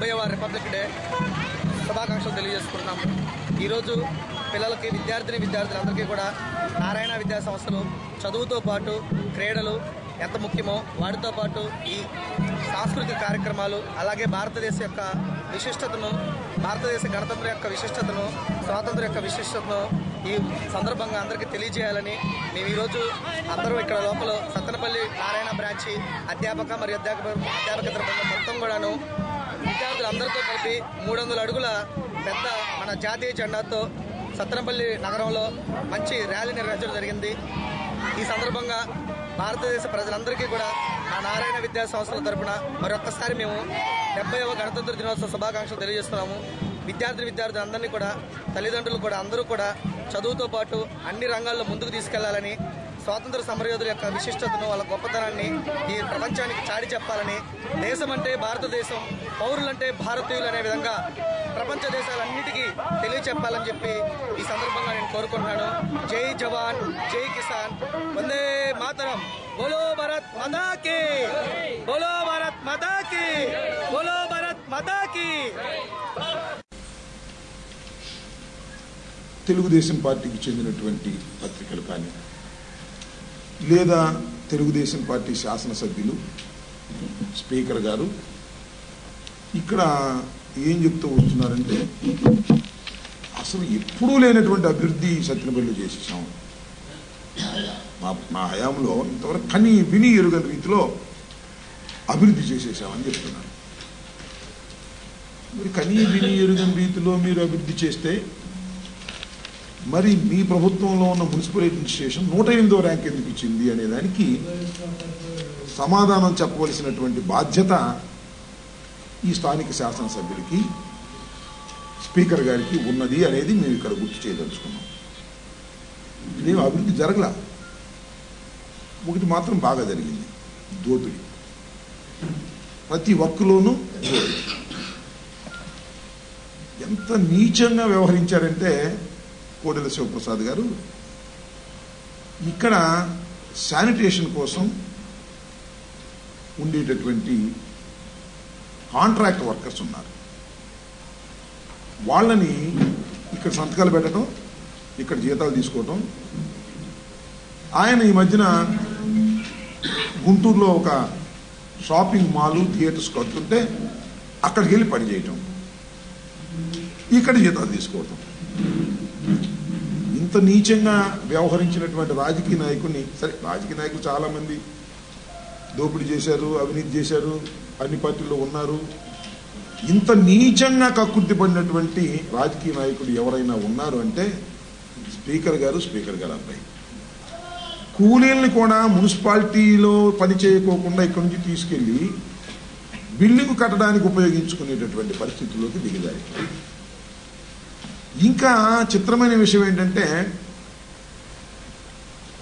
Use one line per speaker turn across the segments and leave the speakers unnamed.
డెబ్బైవ republic day శుభాకాంక్షలు తెలియజేసుకుంటున్నాము. ఈరోజు పిల్లలకి విద్యార్థిని విద్యార్థులందరికీ కూడా నారాయణ విద్యా సంస్థలు చదువుతో పాటు క్రీడలు ఎంత ముఖ్యమో వాటితో పాటు ఈ సాంస్కృతిక కార్యక్రమాలు అలాగే భారతదేశం యొక్క విశిష్టతను భారతదేశ గణతంత్ర యొక్క విశిష్టతను స్వాతంత్ర యొక్క విశిష్టతను ఈ సందర్భంగా అందరికీ తెలియజేయాలని మేము ఈరోజు అందరూ ఇక్కడ లోపల సత్తనపల్లి నారాయణ బ్రాంచి అధ్యాపక మరియు అధ్యాపక అధ్యాపక మొత్తం కూడాను అందరితో కలిపి మూడు వందల అడుగుల పెద్ద మన జాతీయ జెండాతో సత్తనపల్లి నగరంలో మంచి ర్యాలీ నిర్వహించడం జరిగింది. ఈ సందర్భంగా భారతదేశ ప్రజలందరికీ కూడా మా నారాయణ విద్యా సంస్థల తరపున మరొక్కసారి మేము డెబ్బైవ గణతంత్ర దినోత్సవ శుభాకాంక్షలు తెలియజేస్తున్నాము. విద్యార్థి అందరినీ కూడా తల్లిదండ్రులు కూడా అందరూ కూడా చదువుతో పాటు అన్ని రంగాల్లో ముందుకు తీసుకెళ్ళాలని స్వాతంత్ర సమరయోధుల యొక్క విశిష్టతను వాళ్ళ గొప్పతనాన్ని ఈ ప్రపంచానికి చాటి చెప్పాలని దేశం అంటే భారతదేశం పౌరులంటే భారతీయులు అనే విధంగా ప్రపంచ దేశాలన్నిటికీ తెలియచెప్పాలని చెప్పి ఈ సందర్భంగా నేను కోరుకుంటున్నాను. జై జవాన్ జై కిసాన్. వందే మాతరం. బోలో భారత్ మదాకి బోలో భారత్ మదాకి బోలో భారత్ మదాకి
తెలుగుదేశం పార్టీకి చెందినటువంటి పత్రికలు కానీ లేదా తెలుగుదేశం పార్టీ శాసనసభ్యులు స్పీకర్ గారు ఇక్కడ ఏం చెప్తూ వస్తున్నారంటే అసలు ఎప్పుడూ లేనటువంటి అభివృద్ధి సత్యనపల్లి చేసేసాం మా మా హయాంలో ఇంతవరకు కని విని ఎరుగని రీతిలో అభివృద్ధి చేసేసామని చెప్తున్నారు. మరి కనీ విని ఎరుగని రీతిలో మీరు అభివృద్ధి చేస్తే మరి మీ ప్రభుత్వంలో ఉన్న మున్సిపల్ అడ్మినిస్ట్రేషన్ నూట ఎనిమిదో ర్యాంక్ ఎందుకు ఇచ్చింది అనే దానికి సమాధానం చెప్పవలసినటువంటి బాధ్యత ఈ స్థానిక శాసనసభ్యులకి స్పీకర్ గారికి ఉన్నది అనేది మేము ఇక్కడ గుర్తు చేయదలుచుకున్నాం. ఇదేం అభివృద్ధి జరగల? ఒకటి మాత్రం బాగా జరిగింది. దోపిడి. ప్రతి ఒక్కలోనూ దోపిడి. ఎంత నీచంగా వ్యవహరించారంటే కోడెల శివప్రసాద్ గారు ఇక్కడ శానిటేషన్ కోసం ఉండేటటువంటి కాంట్రాక్ట్ వర్కర్స్ ఉన్నారు. వాళ్ళని ఇక్కడ సంతకాలు పెట్టడం ఇక్కడ జీతాలు తీసుకోవటం. ఆయన ఈ మధ్యన గుంటూరులో ఒక షాపింగ్ మాలు థియేటర్స్ కడుతుంటే అక్కడికి వెళ్ళి పనిచేయటం ఇక్కడ జీతాలు తీసుకోవటం. ఇంత నీచంగా వ్యవహరించినటువంటి రాజకీయ నాయకుడిని సరే రాజకీయ నాయకులు చాలామంది దోపిడీ చేశారు అవినీతి చేశారు అన్ని పార్టీల్లో ఉన్నారు. ఇంత నీచంగా కక్కుర్తి పడినటువంటి రాజకీయ నాయకుడు ఎవరైనా ఉన్నారు అంటే స్పీకర్ గారు స్పీకర్ గారు అబ్బాయి. కూలీల్ని కూడా మున్సిపాలిటీలో పని చేయకోకుండా ఇక్కడి నుంచి తీసుకెళ్ళి బిల్డింగ్ కట్టడానికి ఉపయోగించుకునేటటువంటి పరిస్థితుల్లోకి దిగజారి. ఇంకా చిత్రమైన విషయం ఏంటంటే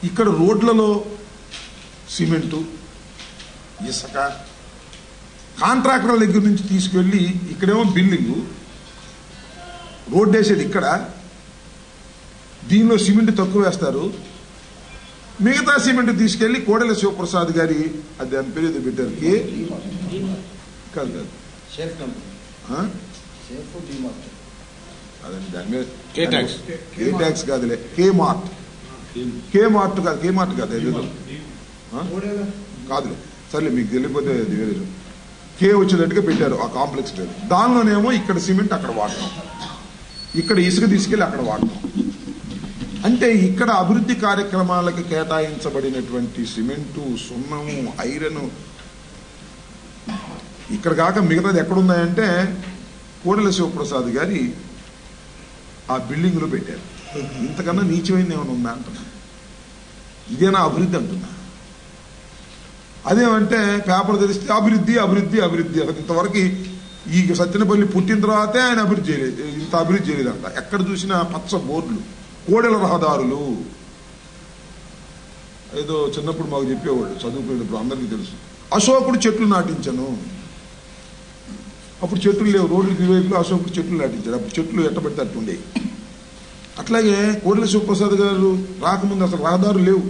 ఇక్కడ రోడ్లలో సిమెంటు ఇసుక కాంట్రాక్టర్ల దగ్గర నుంచి తీసుకెళ్ళి ఇక్కడేమో బిల్డింగు రోడ్డు వేసేది ఇక్కడ. దీనిలో సిమెంట్ తక్కువ వేస్తారు. మిగతా సిమెంట్ తీసుకెళ్ళి కోడెల శివప్రసాద్ గారి అది దాని పేరు ఏదో పెట్టారు. కే? కాదు కాదు. అదండి దాని మీద
కే ట్యాక్స్.
కాదులే కే మార్ట్ కే మార్ట్ కాదు కే మార్ట్ కాదు ఏదో? కాదులే. సర్లే మీకు తెలియకపోతే వేరే. కే వచ్చేటట్టుగా పెట్టారు ఆ కాంప్లెక్స్ దానిలోనేమో ఇక్కడ సిమెంట్ అక్కడ వాడటం ఇక్కడ ఇసుక తీసుకెళ్ళి అక్కడ వాడటం అంటే ఇక్కడ అభివృద్ధి కార్యక్రమాలకు కేటాయించబడినటువంటి సిమెంటు సున్నము ఐరన్ ఇక్కడ కాక మిగతాది ఎక్కడున్నాయంటే కోడెల శివప్రసాద్ గారి ఆ బిల్డింగ్లో పెట్టారు. ఇంతకన్నా నీచమైంది ఏమైనా ఉందా అంటున్నా. ఇదేనా అభివృద్ధి అంటున్నా. అదేమంటే పేపర్ తెలిస్తే అభివృద్ధి అభివృద్ధి అభివృద్ధి అసలు ఇంతవరకు ఈ సత్యనపల్లి పుట్టిన తర్వాతే ఆయన అభివృద్ధి చేయలేదు. ఇంత అభివృద్ధి చేయలేదంట. ఎక్కడ చూసినా పచ్చ బోర్డులు కోడెల రహదారులు. ఏదో చిన్నప్పుడు మాకు చెప్పేవాడు చదువుకునేటప్పుడు అందరికీ తెలుసు. అశోకుడు చెట్లు నాటించను. అప్పుడు చెట్లు లేవు. రోడ్లకు ఇరువైపులో అశోకుడు చెట్లు నాటించారు అప్పుడు చెట్లు ఎట్టబడితే అట్టుండే. అట్లాగే కోడెల శివప్రసాద్ గారు రాకముందు అసలు రహదారులు లేవు.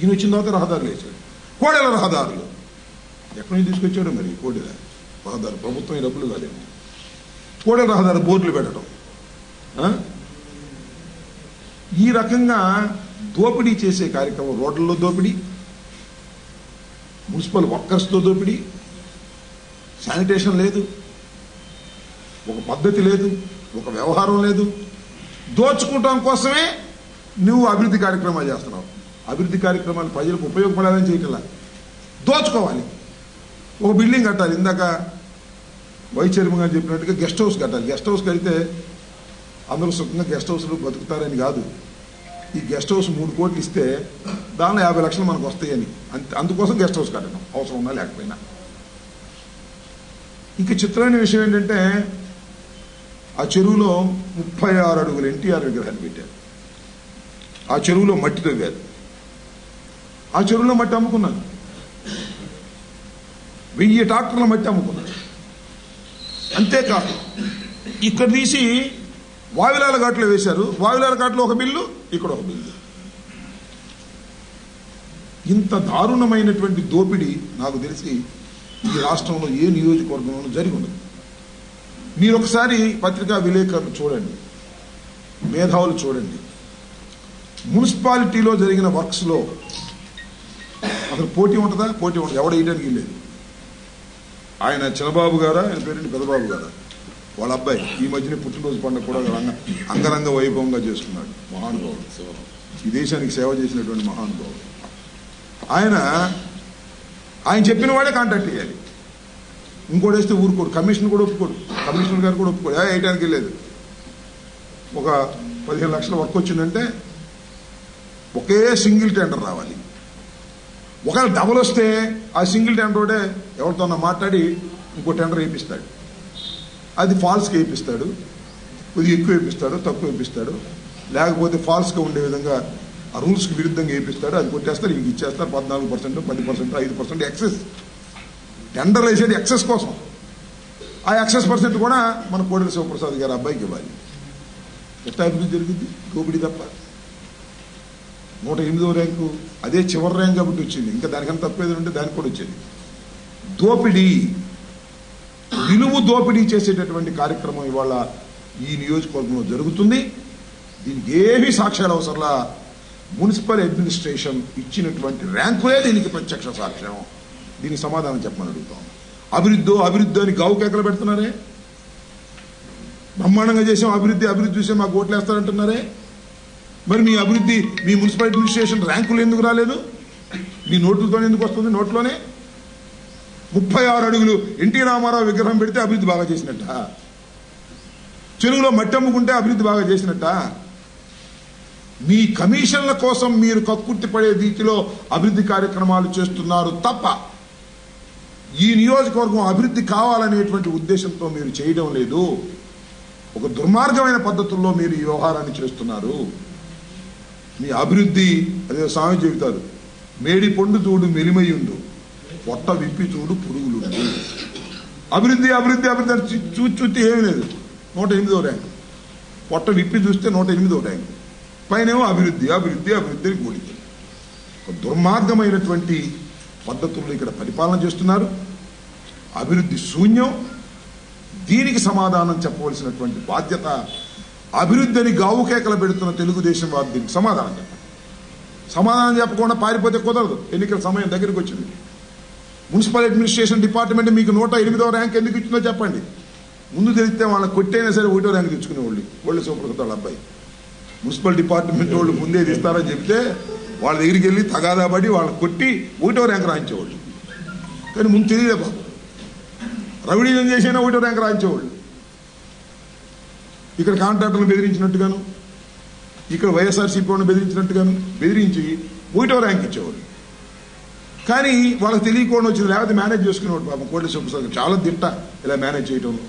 ఈయన వచ్చిన తర్వాత రహదారులు వేశాడు. కోడెల రహదారులు. ఎక్కడి నుంచి తీసుకొచ్చాడు మరి? కోడెల రహదారు. ప్రభుత్వం ఈ డబ్బులు కాదేమో కోడెల రహదారు బోర్డులు పెట్టడం. ఈ రకంగా దోపిడీ చేసే కార్యక్రమం రోడ్లలో దోపిడీ మున్సిపల్ వర్కర్స్తో దోపిడీ శానిటేషన్ లేదు. ఒక పద్ధతి లేదు ఒక వ్యవహారం లేదు. దోచుకోవటం కోసమే నువ్వు అభివృద్ధి కార్యక్రమాలు చేస్తున్నావు. అభివృద్ధి కార్యక్రమాలు ప్రజలకు ఉపయోగపడాలని చేయటంలా. దోచుకోవాలి. ఒక బిల్డింగ్ కట్టాలి. ఇందాక వైస్ చైర్మన్ గారు చెప్పినట్టుగా గెస్ట్ హౌస్ కట్టాలి. గెస్ట్ హౌస్ కడితే అందరూ సుఖంగా గెస్ట్ హౌస్లు బతుకుతారని కాదు. ఈ గెస్ట్ హౌస్ మూడు కోట్లు ఇస్తే దానిలో యాభై లక్షలు మనకు వస్తాయని. అంత అందుకోసం గెస్ట్ హౌస్ కట్టడం అవసరం ఉన్నా లేకపోయినా. ఇంకా చిత్రమైన విషయం ఏంటంటే ఆ చెరువులో ముప్పై ఆరు అడుగులు ఎన్టీఆర్ విగ్రహాన్ని పెట్టారు. ఆ చెరువులో మట్టి తవ్వారు. ఆ చెరువులో మట్టి అమ్ముకున్నారు. వెయ్యి ట్రాక్టర్ల మట్టి అమ్ముకున్నారు. అంతేకాదు ఇక్కడ తీసి వావిలాల ఘాట్లో వేశారు. వావిలాల ఘాట్లో ఒక బిల్లు ఇక్కడ ఒక బిల్లు. ఇంత దారుణమైనటువంటి దోపిడీ నాకు తెలిసి ఈ రాష్ట్రంలో ఏ నియోజకవర్గంలోనూ జరిగి ఉండదు. మీరు ఒకసారి పత్రికా విలేకరులు చూడండి. మేధావులు చూడండి. మున్సిపాలిటీలో జరిగిన వర్క్స్లో అసలు పోటీ ఉంటుందా? పోటీ ఉంటుంది? ఎవడ వేయడానికి లేదు ఆయన చిన్నబాబు గారా? ఆయన పేరేంటి? పెద్దబాబు గారా? వాళ్ళ అబ్బాయి. ఈ మధ్యనే పుట్టినరోజు పండుగ కూడా అంగరంగ వైభవంగా చేసుకున్నాడు. మహానుభావుడు. ఈ దేశానికి సేవ చేసినటువంటి మహానుభావుడు. ఆయన ఆయన చెప్పిన వాడే కాంటాక్ట్ చేయాలి. ఇంకోటి వేస్తే ఊరుకోడు. కమిషన్ కూడా ఒప్పుకోడు. కమిషనర్ గారు కూడా ఒప్పుకోడు. ఏ వేయడానికి లేదు ఒక పదిహేను లక్షల వర్క్ వచ్చిందంటే ఒకే సింగిల్ టెండర్ రావాలి. ఒకవేళ డబుల్ వస్తే ఆ సింగిల్ టెండర్ ఒకటే మాట్లాడి ఇంకో టెండర్ వేయిస్తాడు అది ఫాల్స్కి వేయిస్తాడు కొద్దిగా ఎక్కువ వేయిస్తాడు తక్కువ వేయిస్తాడు లేకపోతే ఫాల్స్గా ఉండే విధంగా ఆ రూల్స్కి విరుద్ధంగా వేయిస్తాడు అది కొట్టేస్తారు ఇంక ఇచ్చేస్తారు. పద్నాలుగు పర్సెంట్ పది పర్సెంట్ ఐదు పర్సెంట్ ఎక్సెస్. టెండర్లు వేసేది ఎక్సెస్ కోసం. ఆ ఎక్సెస్ పర్సెంట్ కూడా మన కోడెల శివప్రసాద్ గారి అబ్బాయికి ఇవ్వాలి. ఎట్లా అభివృద్ధి జరిగింది? దోపిడీ తప్ప. నూట ఎనిమిదో ర్యాంకు అదే చివరి ర్యాంక్ కాబట్టి వచ్చింది. ఇంకా దానికన్నా తప్పేది ఉంటే దానికి కూడా వచ్చేది. దోపిడీ. విలువ దోపిడీ చేసేటటువంటి కార్యక్రమం ఇవాళ ఈ నియోజకవర్గంలో జరుగుతుంది. దీనికి ఏమీ సాక్ష్యాలు అవసరంలా మున్సిపల్ అడ్మినిస్ట్రేషన్ ఇచ్చినటువంటి ర్యాంకులే దీనికి ప్రత్యక్ష సాక్ష్యం. దీనికి సమాధానం చెప్పమని అడుగుతాం. అభివృద్ధి అభివృద్ధి అని గావు కేకలు పెడుతున్నారే? బ్రహ్మాండంగా చేసాం అభివృద్ధి అభివృద్ధి చూసే మాకు ఓట్లు వేస్తారంటున్నారే? మరి మీ అభివృద్ధి మీ మున్సిపల్ అడ్మినిస్ట్రేషన్ ర్యాంకులు ఎందుకు రాలేదు? మీ నోట్లతో ఎందుకు వస్తుంది? నోట్లోనే? ముప్పై ఆరు అడుగులు ఎన్టీ రామారావు విగ్రహం పెడితే అభివృద్ధి బాగా చేసినట్ట? చెరువులో మట్టి అమ్ముకుంటే అభివృద్ధి బాగా చేసినట్ట? మీ కమిషన్ల కోసం మీరు కక్కుర్తి పడే రీతిలో అభివృద్ధి కార్యక్రమాలు చేస్తున్నారు తప్ప ఈ నియోజకవర్గం అభివృద్ధి కావాలనేటువంటి ఉద్దేశంతో మీరు చేయడం లేదు. ఒక దుర్మార్గమైన పద్ధతుల్లో మీరు ఈ వ్యవహారాన్ని చేస్తున్నారు. మీ అభివృద్ధి అదే స్వామి చెబుతారు మేడి పండు చూడు మెలిమయుండు పొట్ట విప్పి చూడు పురుగులుండు. అభివృద్ధి అభివృద్ధి అభివృద్ధి చూచి చూస్తే ఏమీ లేదు. నూట ఎనిమిదో ర్యాంక్. పొట్ట విప్పి చూస్తే నూట ఎనిమిదో ర్యాంక్. పైనేమో అభివృద్ధి అభివృద్ధి అభివృద్ధి అని కూడింది ఒక దుర్మార్గమైనటువంటి పద్ధతుల్లో ఇక్కడ పరిపాలన చేస్తున్నారు. అభివృద్ధి శూన్యం. దీనికి సమాధానం చెప్పవలసినటువంటి బాధ్యత అభివృద్ధి అని గావుకేకలు పెడుతున్న తెలుగుదేశం వారు దీనికి సమాధానం చెప్పండి సమాధానం చెప్పకుండా పారిపోతే కుదరదు. ఎన్నికల సమయం దగ్గరికి వచ్చింది. మున్సిపల్ అడ్మినిస్ట్రేషన్ డిపార్ట్మెంట్ మీకు నూట ఎనిమిదో ర్యాంక్ ఎందుకు ఇచ్చిందో చెప్పండి. ముందు తెలిస్తే వాళ్ళని కొట్టైనా సరే ఒకటో ర్యాంక్ తెచ్చుకునే వాళ్ళు ఒళ్ళు సూపర్ వాళ్ళ అబ్బాయి. మున్సిపల్ డిపార్ట్మెంట్ వాళ్ళు ముందే ఇస్తారని చెప్తే వాళ్ళ దగ్గరికి వెళ్ళి తగాదా పడి వాళ్ళని కొట్టి ఒకటో ర్యాంక్ రాయించేవాళ్ళు. కానీ ముందు తెలియలే బాబు. రవిడీజం చేసినా ఒకటో ర్యాంక్ రాయించేవాళ్ళు. ఇక్కడ కాంట్రాక్టర్లు బెదిరించినట్టుగాను ఇక్కడ వైఎస్ఆర్సీపీ వాళ్ళని బెదిరించినట్టుగాను బెదిరించి ఒకటో ర్యాంక్ ఇచ్చేవాళ్ళు. కానీ వాళ్ళకి తెలియకుండా వచ్చింది లేకపోతే మేనేజ్ చేసుకునేవాడు పాపం కోటి సుప్రసాద్ చాలా దిట్ట ఇలా మేనేజ్ చేయటంలో.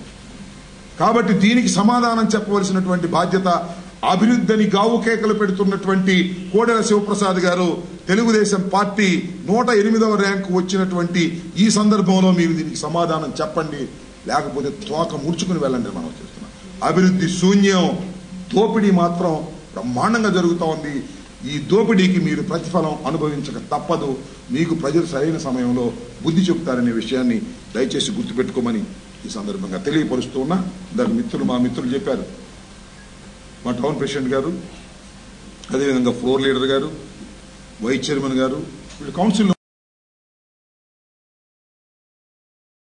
కాబట్టి దీనికి సమాధానం చెప్పవలసినటువంటి బాధ్యత అభివృద్ధిని గావు కేకలు పెడుతున్నటువంటి కోడెల శివప్రసాద్ గారు తెలుగుదేశం పార్టీ నూట ఎనిమిదవ ర్యాంకు వచ్చినటువంటి ఈ సందర్భంలో మీరు దీనికి సమాధానం చెప్పండి. లేకపోతే తోక ముడుచుకుని వెళ్ళండి మనం చేస్తున్నాం అభివృద్ధి శూన్యం దోపిడీ మాత్రం బ్రహ్మాండంగా జరుగుతూ ఉంది. ఈ దోపిడీకి మీరు ప్రతిఫలం అనుభవించక తప్పదు. మీకు ప్రజలు సరైన సమయంలో బుద్ధి చెబుతారనే విషయాన్ని దయచేసి గుర్తుపెట్టుకోమని ఈ సందర్భంగా తెలియపరుస్తూ ఉన్నా. దాని మిత్రులు మా మిత్రులు చెప్పారు. మా టౌన్ ప్రెసిడెంట్ గారు అదేవిధంగా ఫ్లోర్ లీడర్ గారు వైస్ చైర్మన్ గారు వీళ్ళు కౌన్సిల్